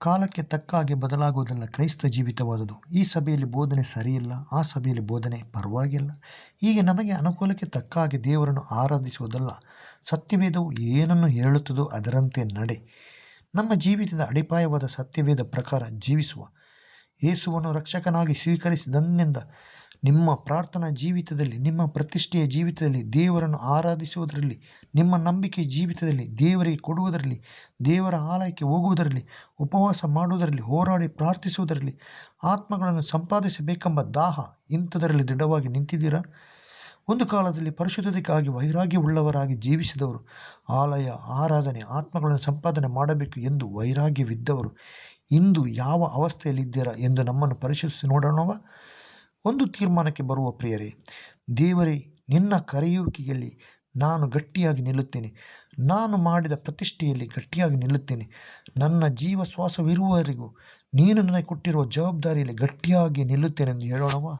ಕಾಲಕ್ಕೆ ತಕ್ಕ ಹಾಗೆ ಬದಲಾಗುವುದಲ್ಲ. ಕ್ರೈಸ್ತ ಜೀವಿತವಾದುದು. ಈ ಸಭೆಯಲ್ಲಿ ಬೋಧನೆ ಸರಿಯಿಲ್ಲ. ಆ ಸಭೆಯಲ್ಲಿ ಬೋಧನೆ ಪರವಾಗಿಲ್ಲ. ಹೀಗೆ ನಮಗೆ ಅನುಕೂಲಕ್ಕೆ ತಕ್ಕ ಹಾಗೆ ದೇವರನ್ನು ಆರಾಧಿಸುವುದಲ್ಲ. ಸತ್ಯವೇದವು ಏನನ್ನು ಹೇಳುತ್ತದೋ ಅದರಂತೆ ನಡೆ. ನಮ್ಮ ಜೀವಿತದ ಅಡಿಪಾಯವಾದ ಸತ್ಯವೇದ ಪ್ರಕಾರ ಜೀವಿಸುವ. ಯೇಸುವನ್ನು ರಕ್ಷಕನಾಗಿ ಸ್ವೀಕರಿಸಿದಂದಿನಿಂದ ನಿಮ್ಮ ಪ್ರಾರ್ಥನಾ ಜೀವಿತದಲ್ಲಿ, ನಿಮ್ಮ ಪ್ರತಿಷ್ಠೆಯ ಜೀವಿತದಲ್ಲಿ ದೇವರನ್ನು ಆರಾಧಿಸುವುದರಲ್ಲಿ, ನಿಮ್ಮ ನಂಬಿಕೆ ಜೀವಿತದಲ್ಲಿ ದೇವರಿಗೆ ಕೊಡುವುದರಲ್ಲಿ, ದೇವರ ಆಲಯಕ್ಕೆ ಹೋಗುವುದರಲ್ಲಿ, ಉಪವಾಸ ಮಾಡುವುದರಲ್ಲಿ, ಹೋರಾಡಿ ಪ್ರಾರ್ಥಿಸುವುದರಲ್ಲಿ, ಆತ್ಮಗಳನ್ನು ಸಂಪಾದಿಸಬೇಕೆಂಬ ದಾಹ ಇಂಥದರಲ್ಲಿ ದೃಢವಾಗಿ ನಿಂತಿದ್ದೀರಾ? ಒಂದು ಕಾಲದಲ್ಲಿ ಪರಿಶುದ್ಧತೆಗಾಗಿ ವೈರಾಗ್ಯವುಳ್ಳವರಾಗಿ ಜೀವಿಸಿದವರು, ಆಲಯ, ಆರಾಧನೆ, ಆತ್ಮಗಳನ್ನು ಸಂಪಾದನೆ ಮಾಡಬೇಕು ಎಂದು ವೈರಾಗ್ಯವಿದ್ದವರು, ಇಂದು ಯಾವ ಅವಸ್ಥೆಯಲ್ಲಿದ್ದೀರಾ ಎಂದು ನಮ್ಮನ್ನು ಪರಿಶೀಲಿಸಿ ನೋಡೋಣವ? ಒಂದು ತೀರ್ಮಾನಕ್ಕೆ ಬರುವ ಪ್ರಿಯರೇ, ದೇವರೇ, ನಿನ್ನ ಕರೆಯುವಿಕೆಯಲ್ಲಿ ನಾನು ಗಟ್ಟಿಯಾಗಿ ನಿಲ್ಲುತ್ತೇನೆ. ನಾನು ಮಾಡಿದ ಪ್ರತಿಷ್ಠೆಯಲ್ಲಿ ಗಟ್ಟಿಯಾಗಿ ನಿಲ್ಲುತ್ತೇನೆ. ನನ್ನ ಜೀವ ಶ್ವಾಸವಿರುವವರೆಗೂ ನೀನು ನನಗೆ ಕೊಟ್ಟಿರುವ ಜವಾಬ್ದಾರಿಯಲ್ಲಿ ಗಟ್ಟಿಯಾಗಿ ನಿಲ್ಲುತ್ತೇನೆಂದು ಹೇಳೋಣವಾ?